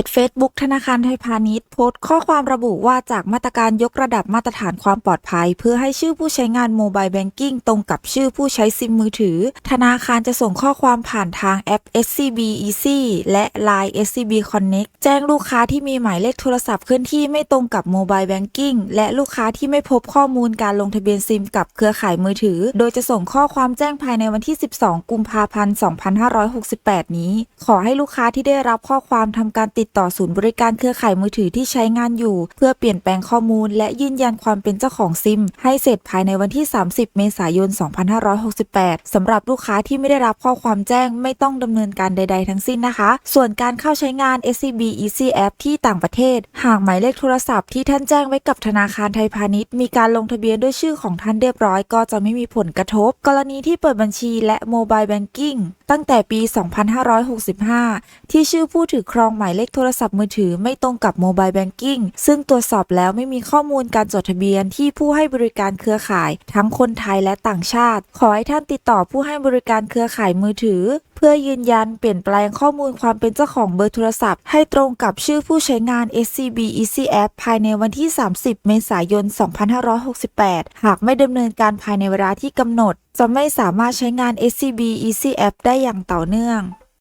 จ Facebook ธนาคารไทยพาณิชย์โพสต์ข้อความระบุว่าจากมาตรการยกระดับมาตรฐานความปลอดภัย เพื่อให้ชื่อผู้ใช้งานโมบายแบงกิ้งตรงกับชื่อผู้ใช้ซิมมือถือ ธนาคารจะส่งข้อความผ่านทางแอป SCB Easy และ Line SCB Connect แจ้งลูกค้าที่มีหมายเลขโทรศัพท์เคลื่อนที่ไม่ตรงกับโมบายแบงกิ้งและลูกค้าที่ไม่พบข้อมูลการลงทะเบียนซิมกับเครือข่ายมือถือ โดยจะส่งข้อความแจ้งภายในวันที่ 12 กุมภาพันธ์ 2568 นี้ ขอให้ลูกค้าที่ได้รับข้อความทำการติดติดต่อศูนย์บริการเครือข่ายมือถือที่ใช้งานอยู่ เพื่อเปลี่ยนแปลงข้อมูล และยืนยันความเป็นเจ้าของซิม ให้เสร็จภายในวันที่ 30 เมษายน 2568สำหรับลูกค้าที่ไม่ได้รับข้อความแจ้งไม่ต้องดำเนินการใด ๆ ทั้งสิ้นนะคะ ส่วนการเข้าใช้งาน SCB Easy App ที่ต่างประเทศ หากหมายเลขโทรศัพท์ที่ท่านแจ้งไว้กับธนาคารไทยพาณิชย์ มีการลงทะเบียนด้วยชื่อของท่านเรียบร้อย ก็จะไม่มีผลกระทบ กรณีที่เปิดบัญชีและโมบายแบงกิ้งตั้งแต่ปี 2565 ที่ชื่อผู้ถือครองหมายเลขโทรศัพท์มือถือไม่ตรงกับโมบายแบงกิ้งซึ่งตรวจสอบแล้วไม่มีข้อมูลการจดทะเบียนที่ผู้ให้บริการเครือข่าย ทั้งคนไทยและต่างชาติ ขอให้ท่านติดต่อผู้ให้บริการเครือข่ายมือถือ เพื่อยืนยันเปลี่ยนแปลงข้อมูลความเป็นเจ้าของเบอร์โทรศัพท์ ให้ตรงกับชื่อผู้ใช้งาน SCB Easy App ภายในวันที่ 30 เมษายน 2568 หากไม่ดำเนินการภายในเวลาที่กำหนด จะไม่สามารถใช้งาน SCB Easy App ได้อย่างต่อเนื่อง